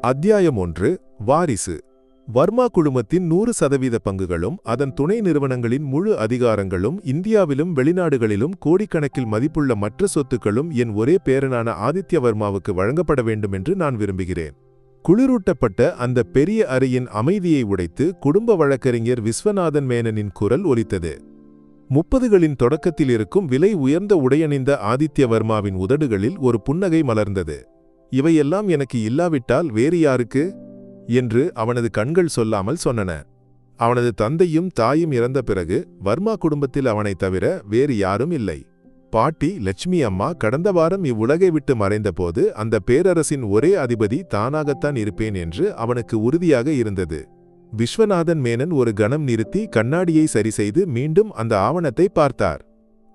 அத்தியாயம் ஒன்று வாரிசு. வர்மா குழுமத்தின் நூறு சதவீத பங்குகளும் அதன் துணை நிறுவனங்களின் முழு அதிகாரங்களும் இந்தியாவிலும் வெளிநாடுகளிலும் கோடிக்கணக்கில் மதிப்புள்ள மற்ற சொத்துக்களும் என் ஒரே பேரனான ஆதித்ய வர்மாவுக்கு வழங்கப்பட வேண்டும் என்று நான் விரும்புகிறேன். குளிரூட்டப்பட்ட அந்த பெரிய அறையின் அமைதியை உடைத்து குடும்ப வழக்கறிஞர் விஸ்வநாதன் மேனனின் குரல் ஒலித்தது. முப்பதுகளின் தொடக்கத்தில் இருக்கும் விலை உயர்ந்த உடையணிந்த ஆதித்ய வர்மாவின் உதடுகளில் ஒரு புன்னகை மலர்ந்தது. இவையெல்லாம் எனக்கு இல்லாவிட்டால் வேறு யாருக்கு? என்று அவனது கண்கள் சொல்லாமல் சொன்னன. அவனது தந்தையும் தாயும் இறந்த பிறகு வர்மா குடும்பத்தில் அவனைத் தவிர வேறு யாரும் இல்லை. பாட்டி லட்சுமி அம்மா கடந்த வாரம் இவ்வுலகை விட்டு மறைந்தபோது அந்த பேரரசின் ஒரே அதிபதி தானாகத்தான் இருப்பேன் என்று அவனுக்கு உறுதியாக இருந்தது. விஸ்வநாதன் மேனன் ஒரு கணம் நிறுத்தி கண்ணாடியை சரிசெய்து மீண்டும் அந்த ஆவணத்தை பார்த்தார்.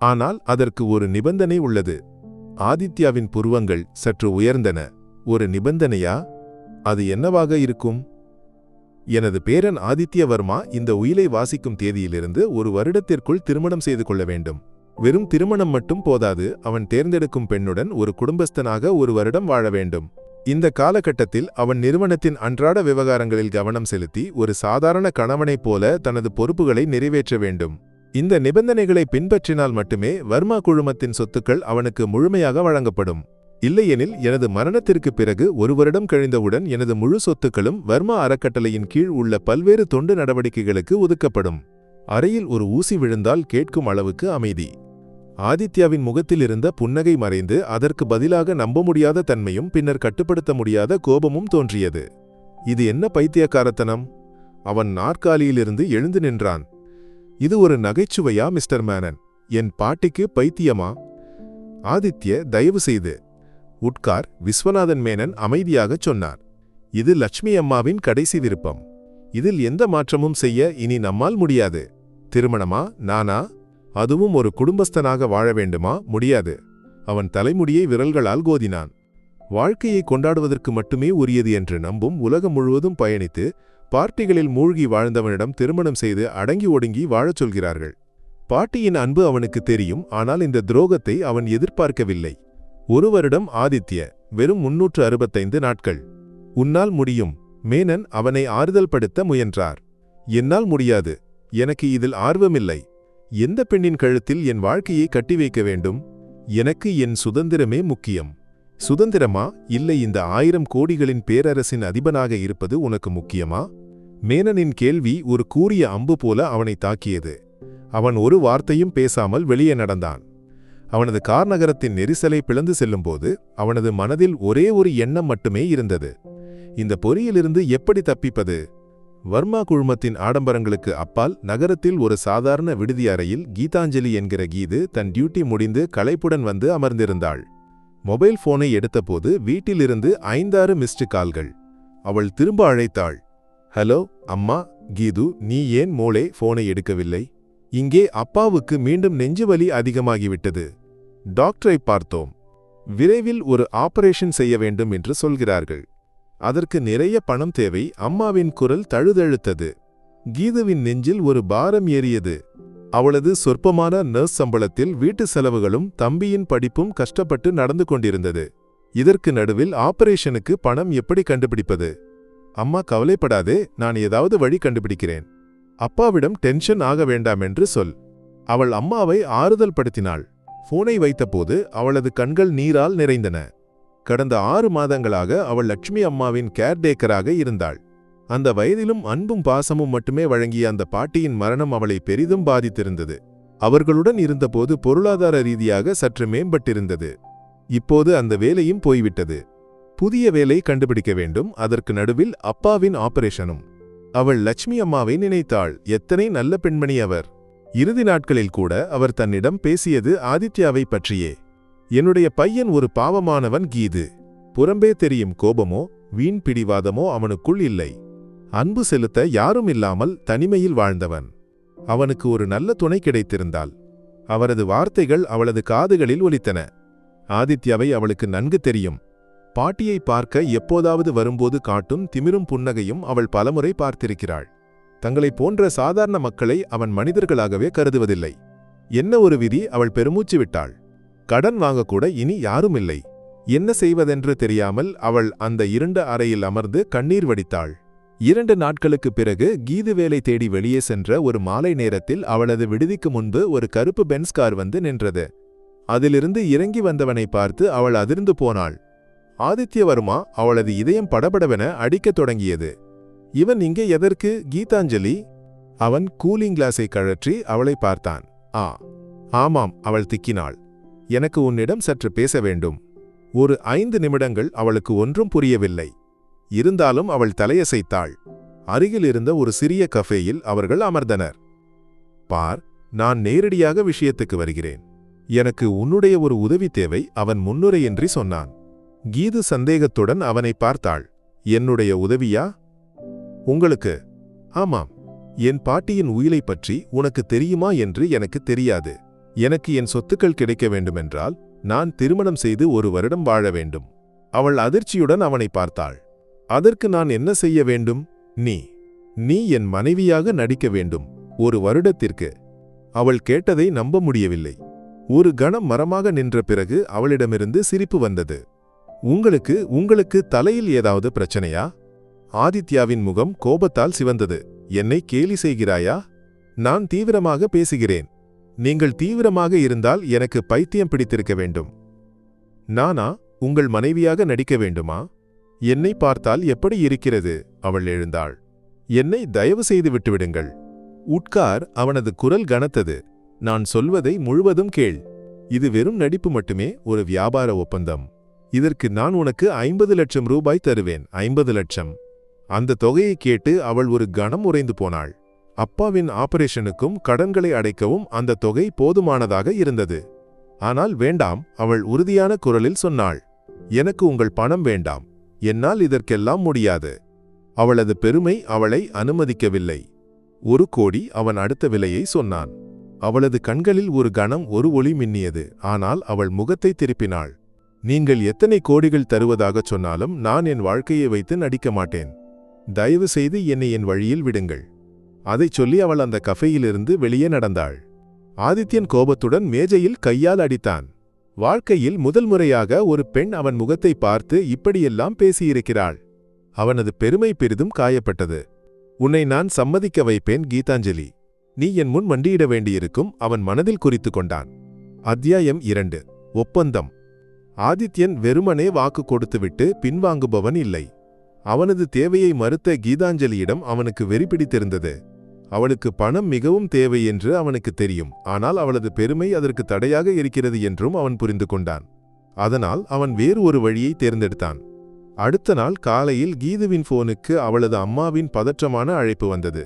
ஆனால் அதற்கு ஒரு நிபந்தனை உள்ளது. ஆதித்யாவின் புருவங்கள் சற்று உயர்ந்தன. ஒரு நிபந்தனையா? அது என்னவாக இருக்கும்? எனது பேரன் ஆதித்யவர்மா இந்த உயிலை வாசிக்கும் தேதியிலிருந்து ஒரு வருடத்திற்குள் திருமணம் செய்து கொள்ள வேண்டும். வெறும் திருமணம் மட்டும் போதாது அவன் தேர்ந்தெடுக்கும் பெண்ணுடன் ஒரு குடும்பஸ்தனாக ஒரு வருடம் வாழ வேண்டும். இந்த காலகட்டத்தில் அவன் நிறுவனத்தின் அன்றாட விவகாரங்களில் கவனம் செலுத்தி ஒரு சாதாரண கணவனைப் போல தனது பொறுப்புகளை நிறைவேற்ற வேண்டும். இந்த நிபந்தனைகளை பின்பற்றினால் மட்டுமே வர்மா குழுமத்தின் சொத்துக்கள் அவனுக்கு முழுமையாக வழங்கப்படும். இல்லையெனில் எனது மரணத்திற்கு பிறகு ஒரு வருடம் கழிந்தவுடன் எனது முழு சொத்துக்களும் வர்மா அறக்கட்டளையின் கீழ் உள்ள பல்வேறு தொண்டு நடவடிக்கைகளுக்கு ஒதுக்கப்படும். அறையில் ஒரு ஊசி விழுந்தால் கேட்கும் அளவுக்கு அமைதி. ஆதித்யாவின் முகத்தில் இருந்த புன்னகை மறைந்து அதற்கு பதிலாக நம்ப முடியாத தன்மையும் பின்னர் கட்டுப்படுத்த முடியாத கோபமும் தோன்றியது. இது என்ன பைத்தியக்காரத்தனம்? அவன் நாற்காலியிலிருந்து எழுந்து நின்றான். இது ஒரு நகைச்சுவையா மிஸ்டர் மேனன்? என் பாட்டிக்கு பைத்தியமா? ஆதித்ய தயவு செய்து. உட்கார் விஸ்வநாதன் மேனன் அமைதியாக சொன்னார். இது லட்சுமி அம்மாவின் கடைசி விருப்பம். இதில் எந்த மாற்றமும் செய்ய இனி நம்மால் முடியாது. திருமணமா நானா? அதுவும் ஒரு குடும்பஸ்தனாக வாழ வேண்டுமா? முடியாது. அவன் தலைமுடியை விரல்களால் கோதினான். வாழ்க்கையை கொண்டாடுவதற்கு மட்டுமே உரியது என்று நம்பும் உலகம் முழுவதும் பயணித்து பார்ட்டிகளில் மூழ்கி வாழ்ந்தவனிடம் திருமணம் செய்து அடங்கி ஒடுங்கி வாழச் சொல்கிறார்கள். பாட்டியின் அன்பு அவனுக்கு தெரியும் ஆனால் இந்த துரோகத்தை அவன் எதிர்பார்க்கவில்லை. ஒரு வருடம் ஆதித்ய வெறும் முன்னூற்று அறுபத்தைந்து நாட்கள். உன்னால் முடியும் மேனன் அவனை ஆறுதல் படுத்த முயன்றார். என்னால் முடியாது எனக்கு இதில் ஆர்வமில்லை. எந்த பெண்ணின் கழுத்தில் என் வாழ்க்கையை கட்டி வைக்க வேண்டும்? எனக்கு என் சுதந்திரமே முக்கியம். சுதந்திரமா? இல்லை இந்த ஆயிரம் கோடிகளின் பேரரசின் அதிபனாக இருப்பது உனக்கு முக்கியமா? மேனனின் கேள்வி ஒரு கூறிய அம்பு போல அவனை தாக்கியது. அவன் ஒரு வார்த்தையும் பேசாமல் வெளியே நடந்தான். அவனது கார்நகரத்தின் நெரிசலை பிளந்து செல்லும்போது அவனது மனதில் ஒரே ஒரு எண்ணம் மட்டுமே இருந்தது. இந்த பொறியிலிருந்து எப்படி தப்பிப்பது? வர்மா குழுமத்தின் ஆடம்பரங்களுக்கு அப்பால் நகரத்தில் ஒரு சாதாரண விடுதி அறையில் கீதாஞ்சலி என்கிற கீது தன் டியூட்டி முடிந்து களைப்புடன் வந்து அமர்ந்திருந்தாள். மொபைல் போனை எடுத்தபோது வீட்டிலிருந்து ஐந்தாறு மிஸ்டு கால்கள் அவள் திரும்ப அழைத்தாள். ஹலோ அம்மா கீது நீ ஏன் மோளே போனை எடுக்கவில்லை? இங்கே அப்பாவுக்கு மீண்டும் நெஞ்சுவலி அதிகமாகிவிட்டது. டாக்டரை பார்த்தோம். விரைவில் ஒரு ஆபரேஷன் செய்ய வேண்டும் என்று சொல்கிறார்கள். அதற்கு நிறைய பணம் தேவை. அம்மாவின் குரல் தழுதழுத்தது. கீதுவின் நெஞ்சில் ஒரு பாரம் ஏறியது. அவளது சொற்பமான நர்ஸ் சம்பளத்தில் வீட்டு செலவுகளும் தம்பியின் படிப்பும் கஷ்டப்பட்டு நடந்து கொண்டிருந்தது. இதற்கு நடுவில் ஆபரேஷனுக்கு பணம் எப்படி கண்டுபிடிப்பது? அம்மா கவலைப்படாதே நான் ஏதாவது வழி கண்டுபிடிக்கிறேன். அப்பாவிடம் டென்ஷன் ஆக வேண்டாம் என்று சொல். அவள் அம்மாவை ஆறுதல் படுத்தினாள். போனை வைத்தபோது அவளது கண்கள் நீரால் நிறைந்தன. கடந்த ஆறு மாதங்களாக அவள் லட்சுமி அம்மாவின் கேர்டேக்கராக இருந்தாள். அந்த வயதிலும் அன்பும் பாசமும் மட்டுமே வழங்கிய அந்த பாட்டியின் மரணம் அவளை பெரிதும் பாதித்திருந்தது. அவர்களுடன் இருந்தபோது பொருளாதார ரீதியாக சற்று மேம்பட்டிருந்தது. இப்போது அந்த வேலையும் போய்விட்டது. புதிய வேலை கண்டுபிடிக்க வேண்டும் அதற்கு நடுவில் அப்பாவின் ஆபரேஷனும். அவள் லட்சுமி அம்மாவை நினைத்தாள் எத்தனை நல்ல பெண்மணி அவர். இறுதி நாட்களில் கூட அவர் தன்னிடம் பேசியது ஆதித்யாவை பற்றியே. என்னுடைய பையன் ஒரு பாவமானவன் கீது. புறம்பே தெரியும் கோபமோ வீண் பிடிவாதமோ அவனுக்குள் இல்லை. அன்பு செலுத்த யாரும் இல்லாமல் தனிமையில் வாழ்ந்தவன். அவனுக்கு ஒரு நல்ல துணை கிடைத்திருந்தாள் அவரது வார்த்தைகள் அவளது காதுகளில் ஒலித்தன. ஆதித்யாவை அவளுக்கு நன்கு தெரியும். பாட்டியை பார்க்க எப்போதாவது வரும்போது காட்டும் திமிரும் புன்னகையும் அவள் பலமுறை பார்த்திருக்கிறாள். தங்களைப் போன்ற சாதாரண மக்களை அவன் மனிதர்களாகவே கருதுவதில்லை. என்ன ஒரு விதி அவள் பெருமூச்சு விட்டாள். கடன் வாங்கக்கூட இனி யாரும் இல்லை. என்ன செய்வதென்று தெரியாமல் அவள் அந்த இருண்ட அறையில் அமர்ந்து கண்ணீர் வடித்தாள். இரண்டு நாட்களுக்குப் பிறகு கீது வேலை தேடி வெளியே சென்ற ஒரு மாலை நேரத்தில் அவளது விடுதிக்கு முன்பு ஒரு கருப்பு பென்ஸ் கார் வந்து நின்றது. அதிலிருந்து இறங்கி வந்தவனை பார்த்து அவள் அதிர்ந்து போனாள். ஆதித்யவர்மா அவளது இதயம் படபடவென அடிக்கத் தொடங்கியது. இவன் இங்கே எதற்கு கீதாஞ்சலி? அவன் கூலிங் கிளாஸை கழற்றி அவளை பார்த்தான். ஆ. ஆமாம் அவள் திக்கினாள். எனக்கு உன்னிடம் சற்று பேச வேண்டும். ஒரு ஐந்து நிமிடங்கள் அவளுக்கு ஒன்றும் புரியவில்லை. இருந்தாலும் அவள் தலையசைத்தாள். அருகில் இருந்த ஒரு சிறிய கஃபேயில் அவர்கள் அமர்ந்தனர். பார் நான் நேரடியாக விஷயத்துக்கு வருகிறேன். எனக்கு உன்னுடைய ஒரு உதவி தேவை அவன் முன்னுரையின்றி சொன்னான். கீது சந்தேகத்துடன் அவனை பார்த்தாள். என்னுடைய உதவியா? உங்களுக்கு. ஆமாம். என் பாட்டியின் உயிலைப் பற்றி உனக்கு தெரியுமா? என்று எனக்கு தெரியாது. எனக்கு என் சொத்துக்கள் கிடைக்க வேண்டுமென்றால் நான் திருமணம் செய்து ஒரு வருடம் வாழ வேண்டும். அவள் அதிர்ச்சியுடன் அவனை பார்த்தாள். அதற்கு நான் என்ன செய்ய வேண்டும்? நீ நீ என் மனைவியாக நடிக்க வேண்டும். ஒரு வருடத்திற்கு. அவள் கேட்டதை நம்ப முடியவில்லை. ஒரு கணம் மரமாக நின்ற பிறகு அவளிடமிருந்து சிரிப்பு வந்தது. உங்களுக்கு உங்களுக்கு தலையில் ஏதாவது பிரச்சனையா? ஆதித்யாவின் முகம் கோபத்தால் சிவந்தது. என்னை கேலி செய்கிறாயா? நான் தீவிரமாக பேசுகிறேன். நீங்கள் தீவிரமாக இருந்தால் எனக்கு பைத்தியம் பிடித்திருக்க வேண்டும். நானா உங்கள் மனைவியாக நடிக்க வேண்டுமா? என்னை பார்த்தால் எப்படி இருக்கிறது? அவள் எழுந்தாள். என்னை தயவு செய்து விட்டுவிடுங்கள். உட்கார் அவனது குரல் கனத்தது. நான் சொல்வதை முழுவதும் கேள். இது வெறும் நடிப்பு மட்டுமே ஒரு வியாபார ஒப்பந்தம். இதற்கு நான் உனக்கு ஐம்பது லட்சம் ரூபாய் தருவேன். ஐம்பது லட்சம். அந்த தொகையை கேட்டு அவள் ஒரு கணம் உறைந்து போனாள். அப்பாவின் ஆபரேஷனுக்கும் கடன்களை அடைக்கவும் அந்த தொகை போதுமானதாக இருந்தது. ஆனால் வேண்டாம் அவள் உறுதியான குரலில் சொன்னாள். எனக்கு உங்கள் பணம் வேண்டாம். என்னால் இதற்கெல்லாம் முடியாது. அவளது பெருமை அவளை அனுமதிக்கவில்லை. ஒரு கோடி அவன் அடுத்த விலையை சொன்னான். அவளது கண்களில் ஒரு கணம் ஒரு ஒளி மின்னியது. ஆனால் அவள் முகத்தை திருப்பினாள். நீங்கள் எத்தனை கோடிகள் தருவதாகச் சொன்னாலும் நான் என் வாழ்க்கையை வைத்து நடிக்க மாட்டேன். தயவு செய்து என்னை என் வழியில் விடுங்கள். அதைச் சொல்லி அவள் அந்த கஃபையிலிருந்து வெளியே நடந்தாள். ஆதித்யன் கோபத்துடன் மேஜையில் கையால் அடித்தான். வாழ்க்கையில் முதல் முறையாக ஒரு பெண் அவன் முகத்தை பார்த்து இப்படியெல்லாம் பேசியிருக்கிறாள். அவனது பெருமை பெரிதும் காயப்பட்டது. உன்னை நான் சம்மதிக்க வைப்பேன் கீதாஞ்சலி. நீ என் முன் மண்டியிட வேண்டியிருக்கும் அவன் மனதில் குறித்து கொண்டான். அத்தியாயம் இரண்டு. ஒப்பந்தம். ஆதித்யன் வெறுமனே வாக்கு கொடுத்துவிட்டு பின்வாங்குபவன் இல்லை. அவனது தேவையை மறுத்த கீதாஞ்சலியிடம் அவனுக்கு வெறி பிடித்திருந்தது. அவளுக்கு பணம் மிகவும் தேவை என்று அவனுக்கு தெரியும். ஆனால் அவளது பெருமை அதற்கு தடையாக இருக்கிறது என்றும் அவன் புரிந்து கொண்டான். அதனால் அவன் வேறு ஒரு வழியை தேர்ந்தெடுத்தான். அடுத்த நாள் காலையில் கீதுவின் போனுக்கு அவளது அம்மாவின் பதற்றமான அழைப்பு வந்தது.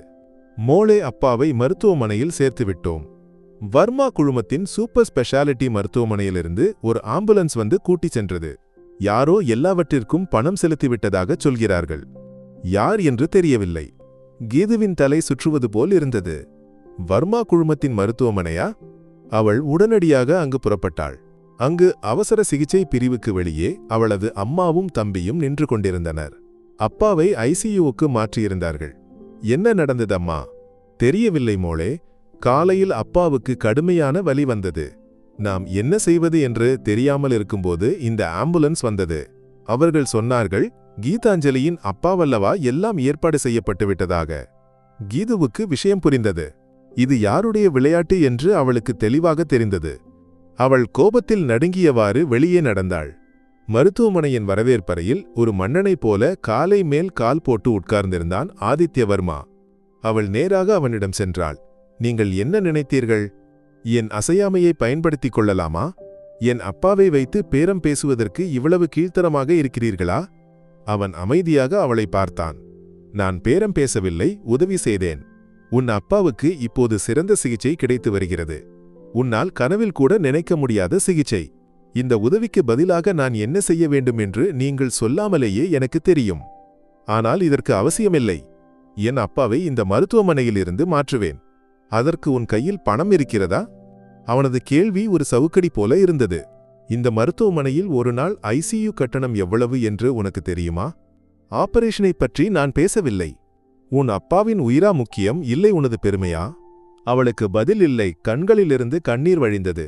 மோளே அப்பாவை மருத்துவமனையில் சேர்த்துவிட்டோம் வர்மா குழுமத்தின் சூப்பர் ஸ்பெஷாலிட்டி மருத்துவமனையிலிருந்து ஒரு ஆம்புலன்ஸ் வந்து கூட்டிச் சென்றது. யாரோ எல்லாவற்றிற்கும் பணம் செலுத்திவிட்டதாக சொல்கிறார்கள். யார் என்று தெரியவில்லை. கீதுவின் தலை சுற்றுவது போல் இருந்தது. வர்மா குழுமத்தின் மருத்துவமனையா? அவள் உடனடியாக அங்கு புறப்பட்டாள். அங்கு அவசர சிகிச்சை பிரிவுக்கு வெளியே அவளது அம்மாவும் தம்பியும் நின்று கொண்டிருந்தனர். அப்பாவை ஐசியூவுக்கு மாற்றியிருந்தார்கள். என்ன நடந்தது அம்மா தெரியவில்லை மோளே. காலையில் அப்பாவுக்கு கடுமையான வலி வந்தது. நாம் என்ன செய்வது என்று தெரியாமல் இருக்கும்போது இந்த ஆம்புலன்ஸ் வந்தது. அவர்கள் சொன்னார்கள் கீதாஞ்சலியின் அப்பாவல்லவா எல்லாம் ஏற்பாடு செய்யப்பட்டு விட்டதாக கீதுவுக்கு விஷயம் புரிந்தது. இது யாருடைய விளையாட்டு என்று அவளுக்கு தெளிவாக தெரிந்தது. அவள் கோபத்தில் நடுங்கியவாறு வெளியே நடந்தாள். மருத்துவமனையின் வரவேற்பறையில் ஒரு மன்னனைப் போல காலை மேல் கால் போட்டு உட்கார்ந்திருந்தான் ஆதித்யவர்மா. அவள் நேராக அவனிடம் சென்றாள். நீங்கள் என்ன நினைத்தீர்கள்? என் அசையாமையை பயன்படுத்திக் கொள்ளலாமா? என் அப்பாவை வைத்து பேரம் பேசுவதற்கு இவ்வளவு கீழ்த்தரமாக இருக்கிறீர்களா? அவன் அமைதியாக அவளை பார்த்தான். நான் பேரம் பேசவில்லை உதவி செய்தேன். உன் அப்பாவுக்கு இப்போது சிறந்த சிகிச்சை கிடைத்து வருகிறது. உன்னால் கனவில் கூட நினைக்க முடியாத சிகிச்சை. இந்த உதவிக்கு பதிலாக நான் என்ன செய்ய வேண்டும் என்று நீங்கள் சொல்லாமலேயே எனக்கு தெரியும். ஆனால் இதற்கு அவசியமில்லை. என் அப்பாவை இந்த மருத்துவமனையிலிருந்து மாற்றுவேன். அதற்கு உன் கையில் பணம் இருக்கிறதா? அவனது கேள்வி ஒரு சவுக்கடி போல இருந்தது. இந்த மருத்துவமனையில் ஒரு நாள் ஐசியு கட்டணம் எவ்வளவு என்று உனக்கு தெரியுமா? ஆபரேஷனை பற்றி நான் பேசவில்லை. உன் அப்பாவின் உயிரா முக்கியம் இல்லை உனது பெருமையா? அவளுக்கு பதில் இல்லை கண்களிலிருந்து கண்ணீர் வழிந்தது.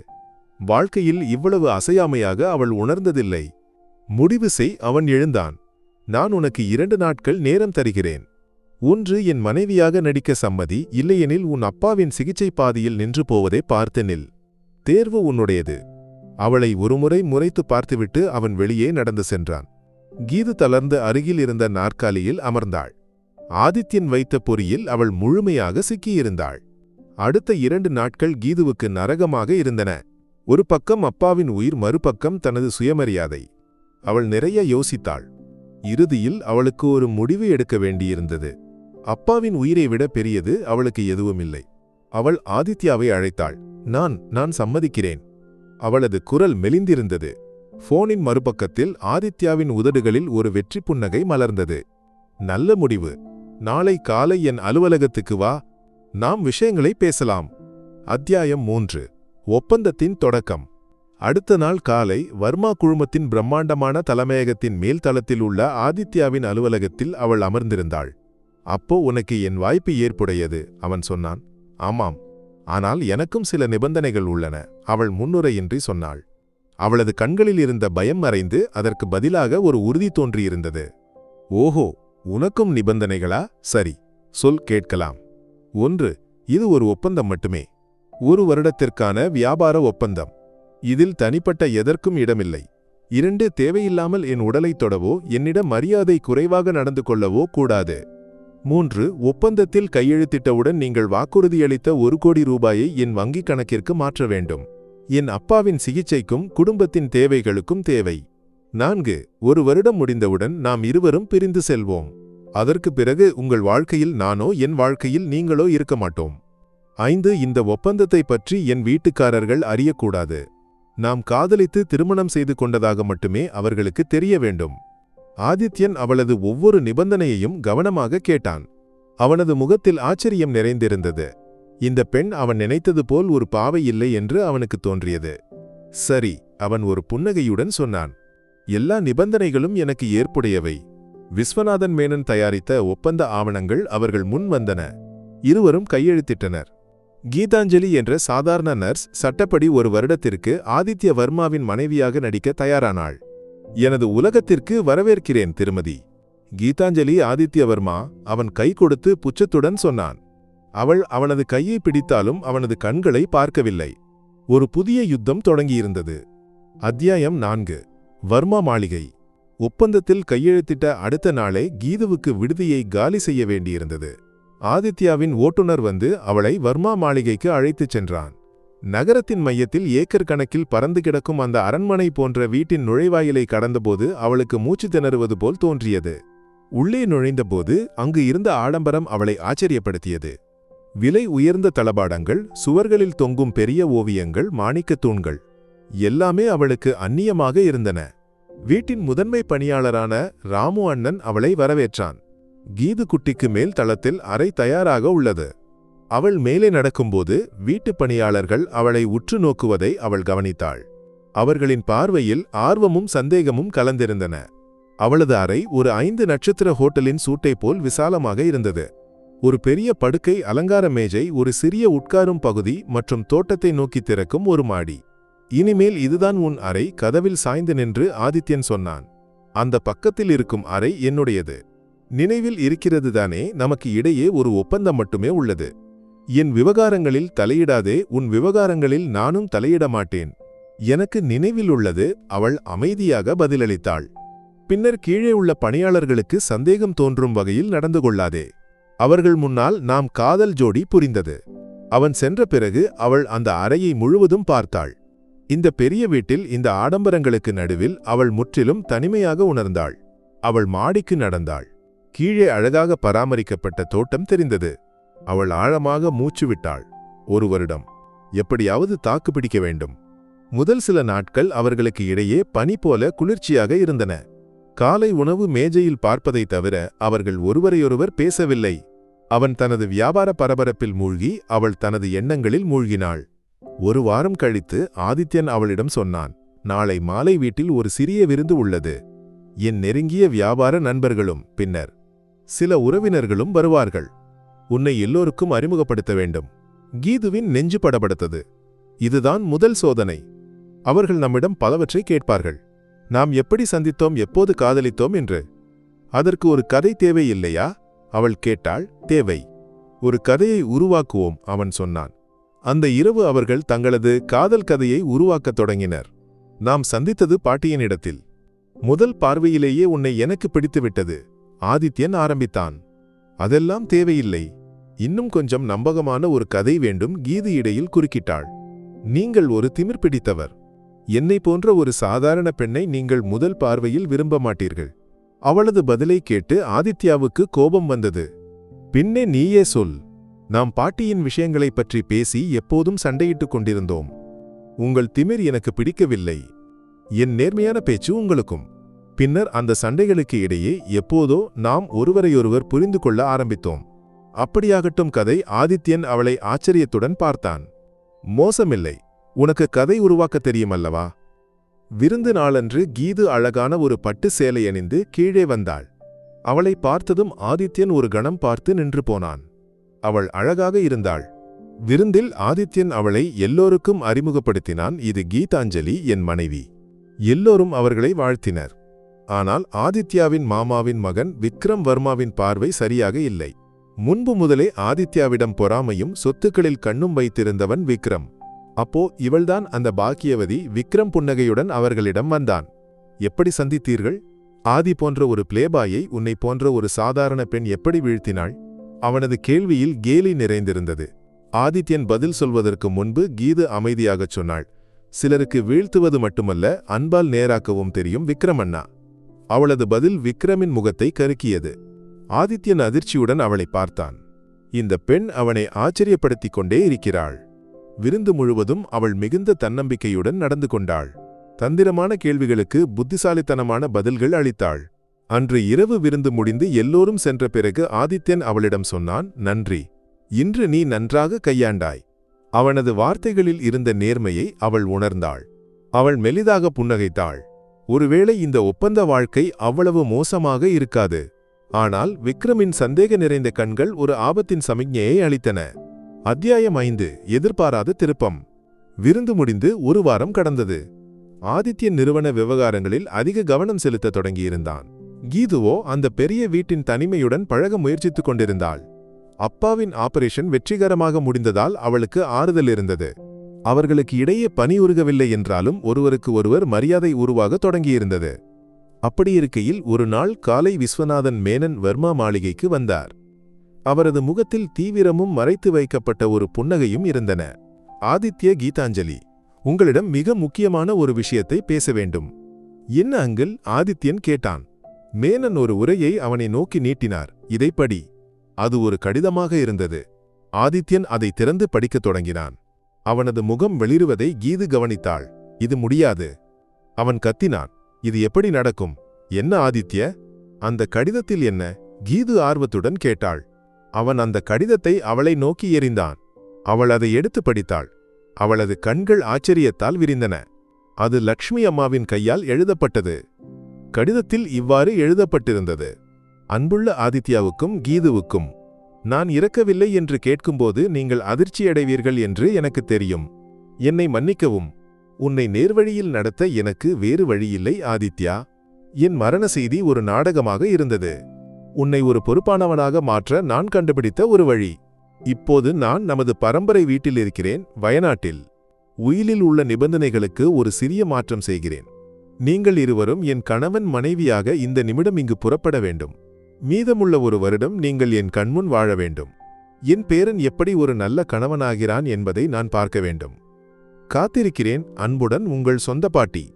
வாழ்க்கையில் இவ்வளவு அசையாமையாக அவள் உணர்ந்ததில்லை. முடிவு செய் அவன் எழுந்தான். நான் உனக்கு இரண்டு நாட்கள் நேரம் தருகிறேன். ஒன்று என் மனைவியாக நடிக்க சம்மதி இல்லையெனில் உன் அப்பாவின் சிகிச்சை பாதியில் நின்று போவதை பார்த்து நில். தேர்வு உன்னுடையது. அவளை ஒருமுறை முறைத்து பார்த்துவிட்டு அவன் வெளியே நடந்து சென்றான். கீது தளர்ந்து அருகில் இருந்த நாற்காலியில் அமர்ந்தாள். ஆதித்யன் வைத்த பொறியில் அவள் முழுமையாக சிக்கியிருந்தாள். அடுத்த இரண்டு நாட்கள் கீதுவுக்கு நரகமாக இருந்தன. ஒரு பக்கம் அப்பாவின் உயிர் மறுபக்கம் தனது சுயமரியாதை. அவள் நிறைய யோசித்தாள். இறுதியில் அவளுக்கு ஒரு முடிவு எடுக்க வேண்டியிருந்தது. அப்பாவின் உயிரை விட பெரியது அவளுக்கு எதுவுமில்லை. அவள் ஆதித்யாவை அழைத்தாள். நான் நான் சம்மதிக்கிறேன். அவளது குரல் மெலிந்திருந்தது. போனின் மறுபக்கத்தில் ஆதித்யாவின் உதடுகளில் ஒரு வெற்றி புன்னகை மலர்ந்தது. நல்ல முடிவு. நாளை காலை என் அலுவலகத்துக்கு வா. நாம் விஷயங்களை பேசலாம். அத்தியாயம் மூன்று. ஒப்பந்தத்தின் தொடக்கம். அடுத்த நாள் காலை வர்மா குழுமத்தின் பிரம்மாண்டமான தலைமையகத்தின் மேல் தளத்தில் உள்ள ஆதித்யாவின் அலுவலகத்தில் அவள் அமர்ந்திருந்தாள். அப்போ உனக்கு என் வாய்ப்பு ஏற்புடையது அவன் சொன்னான். ஆமாம். ஆனால் எனக்கும் சில நிபந்தனைகள் உள்ளன. அவள் முன்னுரையின்றி சொன்னாள். அவளது கண்களில் இருந்த பயம் மறைந்து அதற்கு பதிலாக ஒரு உறுதி தோன்றியிருந்தது. ஓஹோ உனக்கும் நிபந்தனைகளா? சரி சொல் கேட்கலாம். ஒன்று இது ஒரு ஒப்பந்தம் மட்டுமே. ஒரு வருடத்திற்கான வியாபார ஒப்பந்தம். இதில் தனிப்பட்ட எதற்கும் இடமில்லை. இரண்டு தேவையில்லாமல் என் உடலைத் தொடவோ என்னிடம் மரியாதை குறைவாக நடந்து கொள்ளவோ கூடாது. மூன்று ஒப்பந்தத்தில் கையெழுத்திட்டவுடன் நீங்கள் வாக்குறுதியளித்த ஒரு கோடி ரூபாயை என் வங்கிக் கணக்கிற்கு மாற்ற வேண்டும். என் அப்பாவின் சிகிச்சைக்கும் குடும்பத்தின் தேவைகளுக்கும் தேவை. நான்கு ஒரு வருடம் முடிந்தவுடன் நாம் இருவரும் பிரிந்து செல்வோம். அதற்கு பிறகு உங்கள் வாழ்க்கையில் நானோ என் வாழ்க்கையில் நீங்களோ இருக்க மாட்டோம். ஐந்து இந்த ஒப்பந்தத்தை பற்றி என் வீட்டுக்காரர்கள் அறியக்கூடாது. நாம் காதலித்து திருமணம் செய்து கொண்டதாக மட்டுமே அவர்களுக்கு தெரிய வேண்டும். ஆதித்யன் அவளது ஒவ்வொரு நிபந்தனையையும் கவனமாக கேட்டான். அவனது முகத்தில் ஆச்சரியம் நிறைந்திருந்தது. இந்த பெண் அவன் நினைத்தது போல் ஒரு பாவை இல்லை என்று அவனுக்கு தோன்றியது. சரி அவன் ஒரு புன்னகையுடன் சொன்னான். எல்லா நிபந்தனைகளும் எனக்கு ஏற்புடையவை. விஸ்வநாதன் மேனன் தயாரித்த ஒப்பந்த ஆவணங்கள் அவர்கள் முன் வந்தன. இருவரும் கையெழுத்திட்டனர். கீதாஞ்சலி என்ற சாதாரண நர்ஸ் சட்டப்படி ஒரு வருடத்திற்கு ஆதித்ய வர்மாவின் மனைவியாக நடிக்க தயாரானாள். எனது உலகத்திற்கு வரவேற்கிறேன் திருமதி. கீதாஞ்சலி ஆதித்யவர்மா அவன் கை கொடுத்து புச்சத்துடன் சொன்னான். அவள் அவனது கையை பிடித்தாலும் அவனது கண்களை பார்க்கவில்லை. ஒரு புதிய யுத்தம் தொடங்கியிருந்தது. அத்தியாயம் நான்கு. வர்மா மாளிகை. ஒப்பந்தத்தில் கையெழுத்திட்ட அடுத்த நாளே கீதுவுக்கு விடுதியை காலி செய்ய வேண்டியிருந்தது. ஆதித்யாவின் ஓட்டுநர் வந்து அவளை வர்மா மாளிகைக்கு அழைத்துச் சென்றான். நகரத்தின் மையத்தில் ஏக்கர் கணக்கில் பறந்து கிடக்கும் அந்த அரண்மனை போன்ற வீட்டின் நுழைவாயிலை கடந்தபோது அவளுக்கு மூச்சு திணறுவது போல் தோன்றியது. உள்ளே நுழைந்தபோது அங்கு இருந்த ஆடம்பரம் அவளை ஆச்சரியப்படுத்தியது. விலை உயர்ந்த தளபாடங்கள் சுவர்களில் தொங்கும் பெரிய ஓவியங்கள் மாணிக்கத் தூண்கள் எல்லாமே அவளுக்கு அந்நியமாக இருந்தன. வீட்டின் முதன்மை பணியாளரான ராமு அண்ணன் அவளை வரவேற்றான். கீது குட்டிக்கு மேல் தளத்தில் அறை தயாராக உள்ளது. அவள் மேலே நடக்கும்போது வீட்டுப் பணியாளர்கள் அவளை உற்று நோக்குவதை அவள் கவனித்தாள். அவர்களின் பார்வையில் ஆர்வமும் சந்தேகமும் கலந்திருந்தன. அவளது அறை ஒரு ஐந்து நட்சத்திர ஹோட்டலின் சூட்டை போல் விசாலமாக இருந்தது. ஒரு பெரிய படுக்கை அலங்கார மேஜை ஒரு சிறிய உட்காரும் பகுதி மற்றும் தோட்டத்தை நோக்கி திறக்கும் ஒரு மாடி. இனிமேல் இதுதான் உன் அறை கதவில் சாய்ந்து நின்று ஆதித்யன் சொன்னான். அந்த பக்கத்தில் இருக்கும் அறை என்னுடையது. நினைவில் இருக்கிறதுதானே நமக்கு இடையே ஒரு ஒப்பந்தம் மட்டுமே உள்ளது. என் விவகாரங்களில் தலையிடாதே உன் விவகாரங்களில் நானும் தலையிட மாட்டேன். எனக்கு நினைவில் உள்ளது அவள் அமைதியாக பதிலளித்தாள். பின்னர் கீழே உள்ள பணியாளர்களுக்கு சந்தேகம் தோன்றும் வகையில் நடந்து கொள்ளாதே. அவர்கள் முன்னால் நாம் காதல் ஜோடி புரிந்தது. அவன் சென்ற பிறகு அவள் அந்த அறையை முழுவதும் பார்த்தாள். இந்த பெரிய வீட்டில் இந்த ஆடம்பரங்களுக்கு நடுவில் அவள் முற்றிலும் தனிமையாக உணர்ந்தாள். அவள் மாடிக்கு நடந்தாள். கீழே அழகாக பராமரிக்கப்பட்ட தோட்டம் தெரிந்தது. அவள் ஆழமாக மூச்சு விட்டாள். ஒரு வருடம். எப்படியாவது தாக்கு பிடிக்க வேண்டும். முதல் சில நாட்கள் அவர்களுக்கு இடையே பனி போல குளிர்ச்சியாக இருந்தன. காலை உணவு மேஜையில் பார்ப்பதைத் தவிர அவர்கள் ஒருவரையொருவர் பேசவில்லை. அவன் தனது வியாபார பரபரப்பில் மூழ்கி அவள் தனது எண்ணங்களில் மூழ்கினாள். ஒரு வாரம் கழித்து ஆதித்யன் அவளிடம் சொன்னான் நாளை மாலை வீட்டில் ஒரு சிறிய விருந்து உள்ளது. என் நெருங்கிய வியாபார நண்பர்களும் பின்னர். சில உறவினர்களும் வருவார்கள். உன்னை எல்லோருக்கும் அறிமுகப்படுத்த வேண்டும். கீதுவின் நெஞ்சு படபடுத்தது. இதுதான் முதல் சோதனை. அவர்கள் நம்மிடம் பலவற்றை கேட்பார்கள். நாம் எப்படி சந்தித்தோம் எப்போது காதலித்தோம் என்று. அதற்கு ஒரு கதை தேவை இல்லையா? அவள் கேட்டாள் தேவை. ஒரு கதையை உருவாக்குவோம் அவன் சொன்னான். அந்த இரவு அவர்கள் தங்களது காதல் கதையை உருவாக்கத் தொடங்கினர். நாம் சந்தித்தது பாட்டியனிடத்தில் முதல் பார்வையிலேயே உன்னை எனக்கு பிடித்துவிட்டது. ஆதித்யன் ஆரம்பித்தான். அதெல்லாம் தேவையில்லை. இன்னும் கொஞ்சம் நம்பகமான ஒரு கதை வேண்டும் கீது இடையில் குறுக்கிட்டாள். நீங்கள் ஒரு திமிர் பிடித்தவர். என்னை போன்ற ஒரு சாதாரண பெண்ணை நீங்கள் முதல் பார்வையில் விரும்ப மாட்டீர்கள். அவளது பதிலை கேட்டு ஆதித்யாவுக்கு கோபம் வந்தது. பின்னே நீயே சொல். நாம் பாட்டியின் விஷயங்களைப் பற்றி பேசி எப்போதும் சண்டையிட்டுக் கொண்டிருந்தோம். உங்கள் திமிர் எனக்கு பிடிக்கவில்லை. என் நேர்மையான பேச்சு உங்களுக்கும். பின்னர் அந்த சண்டைகளுக்கு இடையே எப்போதோ நாம் ஒருவரையொருவர் புரிந்து கொள்ள ஆரம்பித்தோம். அப்படியாகட்டும் கதை ஆதித்யன் அவளை ஆச்சரியத்துடன் பார்த்தான். மோசமில்லை. உனக்கு கதை உருவாக்கத் தெரியுமல்லவா? விருந்து நாளன்று கீது அழகான ஒரு பட்டு சேலை அணிந்து கீழே வந்தாள். அவளை பார்த்ததும் ஆதித்யன் ஒரு கணம் பார்த்து நின்று போனான். அவள் அழகாக இருந்தாள். விருந்தில் ஆதித்யன் அவளை எல்லோருக்கும் அறிமுகப்படுத்தினான். இது கீதாஞ்சலி என் மனைவி. எல்லோரும் அவர்களை வாழ்த்தினர். ஆனால் ஆதித்யாவின் மாமாவின் மகன் விக்ரம் வர்மாவின் பார்வை சரியாக இல்லை. முன்பு முதலே ஆதித்யாவிடம் பொறாமையும் சொத்துக்களில் கண்ணும் வைத்திருந்தவன் விக்ரம். அப்போ இவள்தான் அந்த பாக்கியவதி விக்ரம் புன்னகையுடன் அவர்களிடம் வந்தான். எப்படி சந்தித்தீர்கள்? ஆதி போன்ற ஒரு பிளேபாயை உன்னை போன்ற ஒரு சாதாரண பெண் எப்படி வீழ்த்தினாள்? அவனது கேள்வியில் கேலி நிறைந்திருந்தது. ஆதித்யன் பதில் சொல்வதற்கு முன்பு கீது அமைதியாகச் சொன்னாள். சிலருக்கு வீழ்த்துவது மட்டுமல்ல அன்பால் நேராக்கவும் தெரியும் விக்ரமண்ணா. அவளது பதில் விக்ரமின் முகத்தை கருக்கியது. ஆதித்யன் அதிர்ச்சியுடன் அவளை பார்த்தான். இந்த பெண் அவனை ஆச்சரியப்படுத்திக் கொண்டே இருக்கிறாள். விருந்து முழுவதும் அவள் மிகுந்த தன்னம்பிக்கையுடன் நடந்து கொண்டாள். தந்திரமான கேள்விகளுக்கு புத்திசாலித்தனமான பதில்கள் அளித்தாள். அன்று இரவு விருந்து முடிந்து எல்லோரும் சென்ற பிறகு ஆதித்யன் அவளிடம் சொன்னான் நன்றி. இன்று நீ நன்றாக கையாண்டாய். அவனது வார்த்தைகளில் இருந்த நேர்மையை அவள் உணர்ந்தாள். அவள் மெலிதாக புன்னகைத்தாள். ஒருவேளை இந்த ஒப்பந்த வாழ்க்கை அவ்வளவு மோசமாக இருக்காது. ஆனால் விக்ரமின் சந்தேக நிறைந்த கண்கள் ஒரு ஆபத்தின் சமிக்ஞையை அளித்தன. அத்தியாயம் ஐந்து எதிர்பாராத திருப்பம். விருந்து முடிந்து ஒரு வாரம் கடந்தது. ஆதித்யன் நிறுவன விவகாரங்களில் அதிக கவனம் செலுத்தத் தொடங்கியிருந்தான். கீதுவோ அந்த பெரிய வீட்டின் தனிமையுடன் பழக முயற்சித்துக் கொண்டிருந்தாள். அப்பாவின் ஆபரேஷன் வெற்றிகரமாக முடிந்ததால் அவளுக்கு ஆறுதல் இருந்தது. அவர்களுக்கு இடையே பனி உருகவில்லை என்றாலும் ஒருவருக்கு ஒருவர் மரியாதை உருவாகத் தொடங்கியிருந்தது. அப்படியிருக்கையில் ஒரு நாள் காலை விஸ்வநாதன் மேனன் வர்மா மாளிகைக்கு வந்தார். அவரது முகத்தில் தீவிரமும் மறைத்து வைக்கப்பட்ட ஒரு புன்னகையும் இருந்தன. ஆதித்ய கீதாஞ்சலி உங்களிடம் மிக முக்கியமான ஒரு விஷயத்தை பேச வேண்டும். என்ன அங்கிள்? ஆதித்யன் கேட்டான். மேனன் ஒரு உரையை அவனை நோக்கி நீட்டினார். இதை படி. அது ஒரு கடிதமாக இருந்தது. ஆதித்யன் அதை திறந்து படிக்கத் தொடங்கினான். அவனது முகம் வெளிருவதை கீது கவனித்தாள். இது முடியாது. அவன் கத்தினான். இது எப்படி நடக்கும்? என்ன ஆதித்ய? அந்த கடிதத்தில் என்ன? கீது ஆர்வத்துடன் கேட்டாள். அவன் அந்த கடிதத்தை அவளை நோக்கி எறிந்தான். அவள் அதை எடுத்து படித்தாள். அவளது கண்கள் ஆச்சரியத்தால் விரிந்தன. அது லக்ஷ்மி அம்மாவின் கையால் எழுதப்பட்டது. கடிதத்தில் இவ்வாறு எழுதப்பட்டிருந்தது. அன்புள்ள ஆதித்யாவுக்கும் கீதுவுக்கும் நான் இறக்கவில்லை என்று கேட்கும்போது நீங்கள் அதிர்ச்சியடைவீர்கள் என்று எனக்கு தெரியும். என்னை மன்னிக்கவும். உன்னை நேர்வழியில் நடத்த எனக்கு வேறு வழியில்லை ஆதித்யா. என் மரண செய்தி ஒரு நாடகமாக இருந்தது. உன்னை ஒரு பொறுப்பானவனாக மாற்ற நான் கண்டுபிடித்த ஒரு வழி. இப்போது நான் நமது பரம்பரை வீட்டில் இருக்கிறேன் வயநாட்டில். உயிலில் உள்ள நிபந்தனைகளுக்கு ஒரு சிறிய மாற்றம் செய்கிறேன். நீங்கள் இருவரும் என் கணவன் மனைவியாக இந்த நிமிடம் இங்கு புறப்பட வேண்டும். மீதமுள்ள ஒரு வருடம் நீங்கள் என் கண்முன் வாழ வேண்டும். என் பேரன் எப்படி ஒரு நல்ல கணவனாகிறான் என்பதை நான் பார்க்க வேண்டும். காத்திருக்கிறேன் அன்புடன் உங்கள் சொந்த பாட்டி.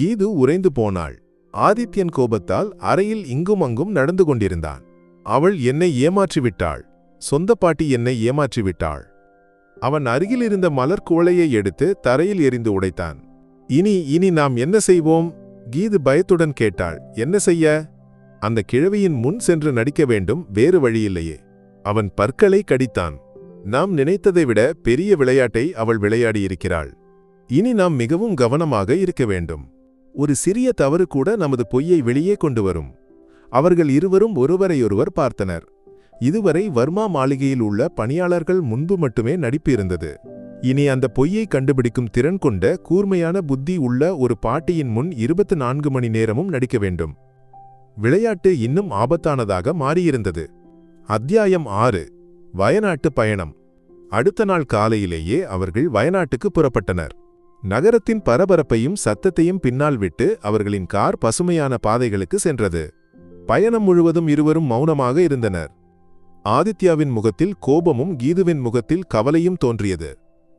கீது உறைந்து போனாள். ஆதித்யன் கோபத்தால் அறையில் இங்கும் அங்கும் நடந்து கொண்டிருந்தான். அவள் என்னை ஏமாற்றிவிட்டாள். சொந்த பாட்டி என்னை ஏமாற்றிவிட்டாள். அவன் அருகில் இருந்த மலர் குவளையை எடுத்து தரையில் எறிந்து உடைத்தான். இனி இனி நாம் என்ன செய்வோம்? கீது பயத்துடன் கேட்டாள். என்ன செய்ய? அந்த கிழவியின் முன் சென்று நடிக்க வேண்டும் வேறு வழியில்லையே. அவன் பற்களை கடித்தான். நாம் நினைத்ததை விட பெரிய விளையாட்டை அவள் விளையாடியிருக்கிறாள். இனி நாம் மிகவும் கவனமாக இருக்க வேண்டும். ஒரு சிறிய தவறு கூட நமது பொய்யை வெளியே கொண்டு வரும். அவர்கள் இருவரும் ஒருவரையொருவர் பார்த்தனர். இதுவரை வர்மா மாளிகையில் உள்ள பணியாளர்கள் முன்பு மட்டுமே நடிப்பு இருந்தது இனி அந்த பொய்யை கண்டுபிடிக்கும் திறன் கொண்ட கூர்மையான புத்தி உள்ள ஒரு பாட்டியின் முன் இருபத்து நான்கு மணி நேரமும் நடிக்க வேண்டும். விளையாட்டு இன்னும் ஆபத்தானதாக மாறியிருந்தது. அத்தியாயம் ஆறு வயநாட்டு பயணம். அடுத்த நாள் காலையிலேயே அவர்கள் வயநாட்டுக்கு புறப்பட்டனர். நகரத்தின் பரபரப்பையும் சத்தத்தையும் பின்னால் விட்டு அவர்களின் கார் பசுமையான பாதைகளுக்கு சென்றது. பயணம் முழுவதும் இருவரும் மௌனமாக இருந்தனர். ஆதித்யாவின் முகத்தில் கோபமும் கீதுவின் முகத்தில் கவலையும் தோன்றியது.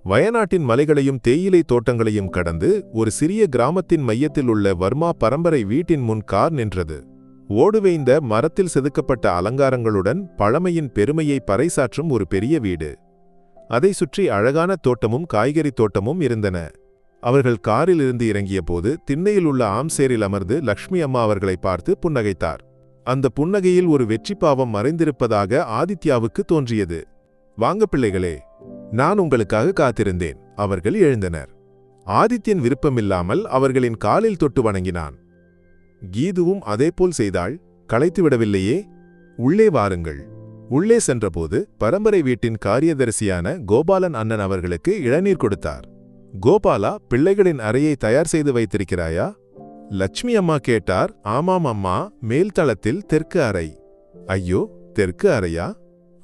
வயநாட்டின் மலைகளையும் தேயிலை தோட்டங்களையும் கடந்து ஒரு சிறிய கிராமத்தின் மையத்தில் உள்ள வர்மா பரம்பரை வீட்டின் முன் கார் நின்றது. ஓடுவேய்ந்த மரத்தில் செதுக்கப்பட்ட அலங்காரங்களுடன் பழமையின் பெருமையை பறைசாற்றும் ஒரு பெரிய வீடு. அதை சுற்றி அழகான தோட்டமும் காய்கறி தோட்டமும் இருந்தன. அவர்கள் காரில் இருந்து இறங்கியபோது திண்ணையில் உள்ள ஆம்சேரில் அமர்ந்து லக்ஷ்மி அம்மா அவர்களை பார்த்து புன்னகைத்தார். அந்த புன்னகையில் ஒரு வெற்றி பாவம் மறைந்திருப்பதாக ஆதித்யாவுக்கு தோன்றியது. வாங்க பிள்ளைகளே நான் உங்களுக்காக காத்திருந்தேன் அவர்கள் எழுந்தனர். ஆதித்யன் விருப்பமில்லாமல் அவர்களின் காலில் தொட்டு வணங்கினான். கீதுவும் அதேபோல் செய்தாள் களைத்து விடவில்லையே உள்ளே வாருங்கள். உள்ளே சென்றபோது பரம்பரை வீட்டின் காரியதரிசியான கோபாலன் அண்ணன் அவர்களுக்கு இளநீர் கொடுத்தார். கோபாலா பிள்ளைகளின் அறையை தயார் செய்து வைத்திருக்கிறாயா? லட்சுமி அம்மா கேட்டார் ஆமாம் அம்மா மேல்தளத்தில் தெற்கு அறை. ஐயோ தெற்கு அறையா?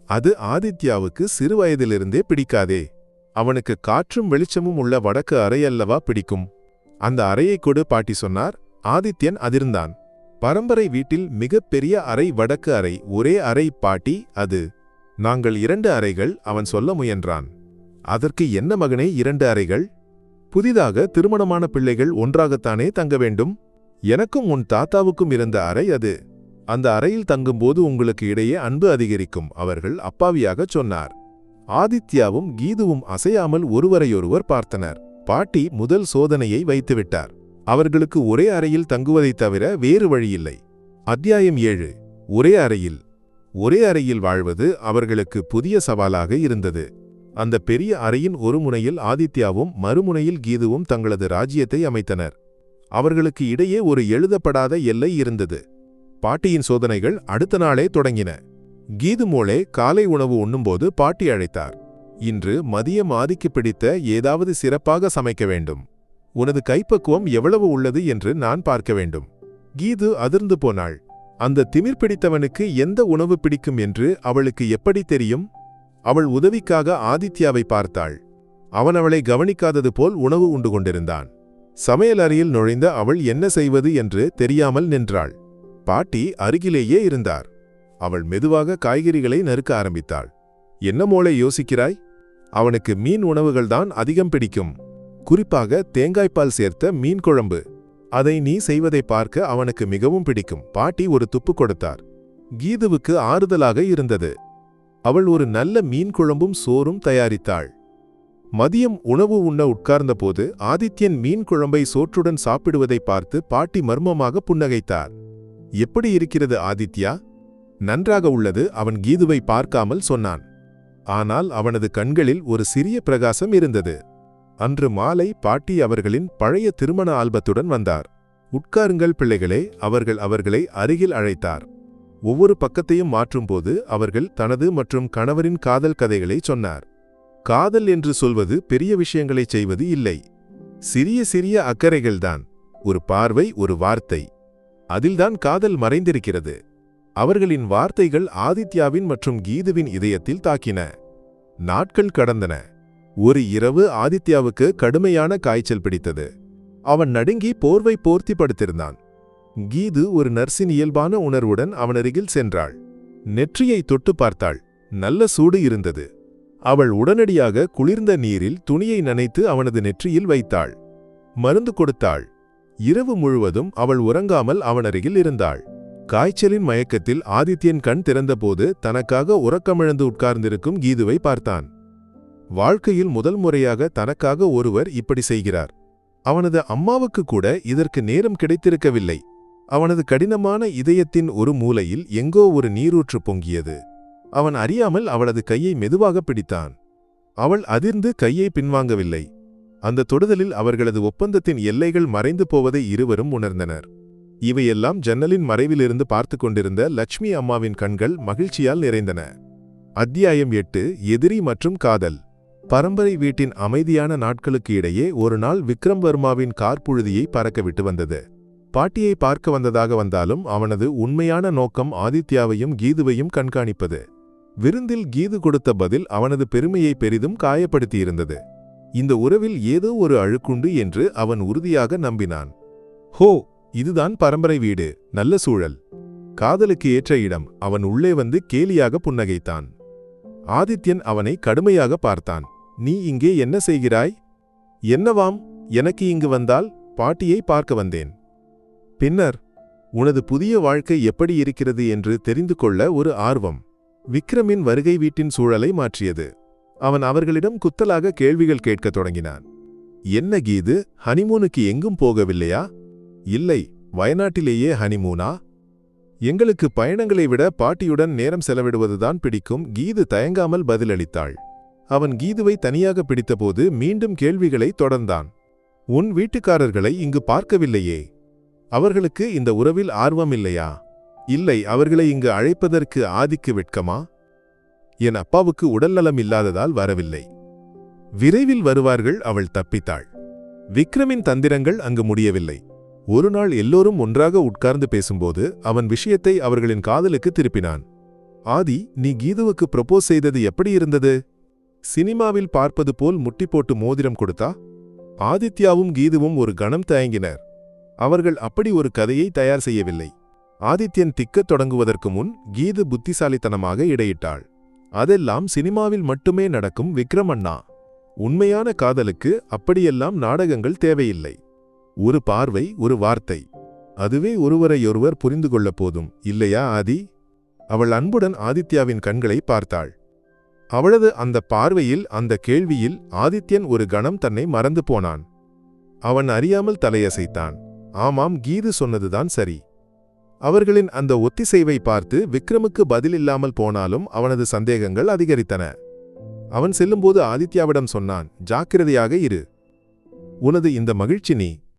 அது ஆதித்யாவுக்கு சிறு வயதிலிருந்தே பிடிக்காதே. அவனுக்கு காற்றும் வெளிச்சமும் உள்ள வடக்கு அறையல்லவா பிடிக்கும். அந்த அறையை கொடு பாட்டி சொன்னார். ஆதித்யன் அதிர்ந்தான். பரம்பரை வீட்டில் மிகப் பெரிய அறை வடக்கு அறை ஒரே அறை பாட்டி அது. நாங்கள் இரண்டு அறைகள் அவன் சொல்ல முயன்றான். அதற்கு என்ன மகனே இரண்டு அறைகள்? புதிதாக திருமணமான பிள்ளைகள் ஒன்றாகத்தானே தங்க வேண்டும். எனக்கும் உன் தாத்தாவுக்கும் இருந்த அறை அது. அந்த அறையில் தங்கும்போது உங்களுக்கு இடையே அன்பு அதிகரிக்கும் அவர்கள் அப்பாவியாகச் சொன்னார். ஆதித்யாவும் கீதுவும் அசையாமல் ஒருவரையொருவர் பார்த்தனர். பாட்டி முதல் சோதனையை வைத்துவிட்டார். அவர்களுக்கு ஒரே அறையில் தங்குவதைத் தவிர வேறு வழியில்லை. அத்தியாயம் ஏழு. ஒரே அறையில். ஒரே அறையில் வாழ்வது அவர்களுக்கு புதிய சவாலாக இருந்தது. அந்த பெரிய அறையின் ஒரு முனையில் ஆதித்யாவும் மறுமுனையில் கீதுவும் தங்களது ராஜ்யத்தை அமைத்தனர். அவர்களுக்கு இடையே ஒரு எழுதப்படாத எல்லை இருந்தது. பாட்டியின் சோதனைகள் அடுத்த நாளே தொடங்கின. கீது மோளே காலை உணவு உண்ணும்போது பாட்டி அழைத்தார். இன்று மதியம் ஆதிக்கு பிடித்த ஏதாவது சிறப்பாக சமைக்க வேண்டும். உனது கைப்பக்குவம் எவ்வளவு உள்ளது என்று நான் பார்க்க வேண்டும். கீது அதிர்ந்து போனாள். அந்த திமிர் பிடித்தவனுக்கு எந்த உணவு பிடிக்கும் என்று அவளுக்கு எப்படி தெரியும்? அவள் உதவிக்காக ஆதித்யாவை பார்த்தாள். அவன் அவளை கவனிக்காதது போல் உணவு உண்டு கொண்டிருந்தான். சமையல் அறையில் நுழைந்த அவள் என்ன செய்வது என்று தெரியாமல் நின்றாள். பாட்டி அருகிலேயே இருந்தார். அவள் மெதுவாக காய்கறிகளை நறுக்க ஆரம்பித்தாள். என்ன மோளை யோசிக்கிறாய்? அவனுக்கு மீன் உணவுகள்தான் அதிகம் பிடிக்கும். குறிப்பாக தேங்காய்ப்பால் சேர்த்த மீன் குழம்பு. அதை நீ செய்வதை பார்க்க அவனுக்கு மிகவும் பிடிக்கும். பாட்டி ஒரு துப்பு கொடுத்தார். கீதுவுக்கு ஆறுதலாக இருந்தது. அவள் ஒரு நல்ல மீன் குழம்பும் சோறும் தயாரித்தாள். மதியம் உணவு உண்ண உட்கார்ந்தபோது ஆதித்யன் மீன் குழம்பை சோற்றுடன் சாப்பிடுவதை பார்த்து பாட்டி மர்மமாக புன்னகைத்தார். எப்படி இருக்கிறது ஆதித்யா? நன்றாக உள்ளது அவன் கீதுவை பார்க்காமல் சொன்னான். ஆனால் அவனது கண்களில் ஒரு சிறிய பிரகாசம் இருந்தது. அன்று மாலை பாட்டி அவர்களின் பழைய திருமண ஆல்பத்துடன் வந்தார். உட்காருங்கள் பிள்ளைகளே அவர்கள் அவர்களை அருகில் அழைத்தார். ஒவ்வொரு பக்கத்தையும் மாற்றும்போது அவர்கள் தனது மற்றும் கணவரின் காதல் கதைகளை சொன்னார். காதல் என்று சொல்வது பெரிய விஷயங்களைச் செய்வது இல்லை. சிறிய சிறிய அக்கறைகள்தான். ஒரு பார்வை ஒரு வார்த்தை. அதில்தான் காதல் மறைந்திருக்கிறது. அவர்களின் வார்த்தைகள் ஆதித்யாவின் மற்றும் கீதுவின் இதயத்தில் தாக்கின. நாட்கள் கடந்தன. ஒரு இரவு ஆதித்யாவுக்கு கடுமையான காய்ச்சல் பிடித்தது. அவன் நடுங்கி போர்வை போர்த்தி படுத்திருந்தான் கீது ஒரு நர்சின் இயல்பான உணர்வுடன் அவனருகில் சென்றாள். நெற்றியை தொட்டு பார்த்தாள். நல்ல சூடு இருந்தது. அவள் உடனடியாக குளிர்ந்த நீரில் துணியை நனைத்து அவனது நெற்றியில் வைத்தாள். மருந்து கொடுத்தாள். இரவு முழுவதும் அவள் உறங்காமல் அவனருகில் இருந்தாள். காய்ச்சலின் மயக்கத்தில் ஆதித்யன் கண் திறந்தபோது தனக்காக உறக்கமிழந்து உட்கார்ந்திருக்கும் கீதுவை பார்த்தான். வாழ்க்கையில் முதல் முறையாக தனக்காக ஒருவர் இப்படி செய்கிறார். அவனது அம்மாவுக்கு கூட இதற்கு நேரம் கிடைத்திருக்கவில்லை. அவனது கடினமான இதயத்தின் ஒரு மூலையில் எங்கோ ஒரு நீரூற்று பொங்கியது. அவன் அறியாமல் அவளது கையை மெதுவாக பிடித்தான். அவள் அதிர்ந்து கையை பின்வாங்கவில்லை. அந்த தொடுதலில் அவர்களது ஒப்பந்தத்தின் எல்லைகள் மறைந்து போவதை இருவரும் உணர்ந்தனர். இவையெல்லாம் ஜன்னலின் மறைவிலிருந்து பார்த்து கொண்டிருந்த லட்சுமி அம்மாவின் கண்கள் மகிழ்ச்சியால் நிறைந்தன. அத்தியாயம் எட்டு எதிரி மற்றும் காதல். பரம்பரை வீட்டின் அமைதியான நாட்களுக்கு இடையே ஒரு நாள் விக்ரம் வர்மாவின் கார்புழுதியை பறக்க விட்டு வந்தது. பாட்டியை பார்க்க வந்ததாக வந்தாலும் அவனது உண்மையான நோக்கம் ஆதித்யாவையும் கீதுவையும் கண்காணிப்பது. விருந்தில் கீது கொடுத்த பதில் அவனது பெருமையை பெரிதும் காயப்படுத்தியிருந்தது. இந்த உறவில் ஏதோ ஒரு அழுக்குண்டு என்று அவன் உறுதியாக நம்பினான். ஹோ இதுதான் பரம்பரை வீடு நல்ல சூழல். காதலுக்கு ஏற்ற இடம் அவன் உள்ளே வந்து கேலியாக புன்னகைத்தான். ஆதித்யன் அவனை கடுமையாக பார்த்தான். நீ இங்கே என்ன செய்கிறாய்? என்னவாம் எனக்கு இங்கு வந்தால் பாட்டியை பார்க்க வந்தேன். பின்னர் உனது புதிய வாழ்க்கை எப்படி இருக்கிறது என்று தெரிந்து கொள்ள ஒரு ஆர்வம். விக்ரமின் வருகை வீட்டின் சூழலை மாற்றியது. அவன் அவர்களிடம் குத்தலாக கேள்விகள் கேட்கத் தொடங்கினான். என்ன கீது? ஹனிமூனுக்கு எங்கும் போகவில்லையா? இல்லை வயநாட்டிலேயே ஹனிமூனா? எங்களுக்கு பயணங்களை விட பாட்டியுடன் நேரம் செலவிடுவதுதான் பிடிக்கும் கீது தயங்காமல் பதிலளித்தாள். அவன் கீதுவை தனியாக பிடித்தபோது மீண்டும் கேள்விகளை தொடர்ந்தான். உன் வீட்டுக்காரர்களை இங்கு பார்க்கவில்லையே. அவர்களுக்கு இந்த உறவில் ஆர்வம் இல்லையா? இல்லை அவர்களை இங்கு அழைப்பதற்கு ஆதிக்கு வெட்கமா என் அப்பாவுக்கு உடல்நலம் இல்லாததால் வரவில்லை. விரைவில் வருவார்கள் அவள் தப்பித்தாள். விக்ரமின் தந்திரங்கள் அங்கு முடியவில்லை. ஒரு நாள் எல்லோரும் ஒன்றாக உட்கார்ந்து பேசும்போது அவன் விஷயத்தை அவர்களின் காதலுக்கு திருப்பினான். ஆதி நீ கீதுவுக்கு ப்ரொபோஸ் செய்தது எப்படி இருந்தது? சினிமாவில் பார்ப்பது போல் முட்டி போட்டு மோதிரம் கொடுத்தா? ஆதித்யாவும் கீதுவும் ஒரு கணம் தயங்கினர். அவர்கள் அப்படி ஒரு கதையை தயார் செய்யவில்லை. ஆதித்யன் திக்கத் தொடங்குவதற்கு முன் கீது புத்திசாலித்தனமாக இடையிட்டாள். அதெல்லாம் சினிமாவில் மட்டுமே நடக்கும் விக்ரம் அண்ணா. உண்மையான காதலுக்கு அப்படியெல்லாம் நாடகங்கள் தேவையில்லை. ஒரு பார்வை ஒரு வார்த்தை. அதுவே ஒருவரையொருவர் புரிந்து கொள்ள போதும் இல்லையா ஆதி? அவள் அன்புடன் ஆதித்யாவின் கண்களை பார்த்தாள். அவளது அந்த பார்வையில் அந்த கேள்வியில் ஆதித்யன் ஒரு கணம் தன்னை மறந்து போனான். அவன் அறியாமல் தலையசைத்தான். ஆமாம் கீது சொன்னதுதான் சரி. அவர்களின் அந்த ஒத்திசைவை பார்த்து விக்ரமுக்கு பதிலில்லாமல் போனாலும் அவனது சந்தேகங்கள் அதிகரித்தன. அவன் செல்லும்போது ஆதித்யாவிடம் சொன்னான் ஜாக்கிரதையாக இரு. உனது இந்த மகிழ்ச்சி நீ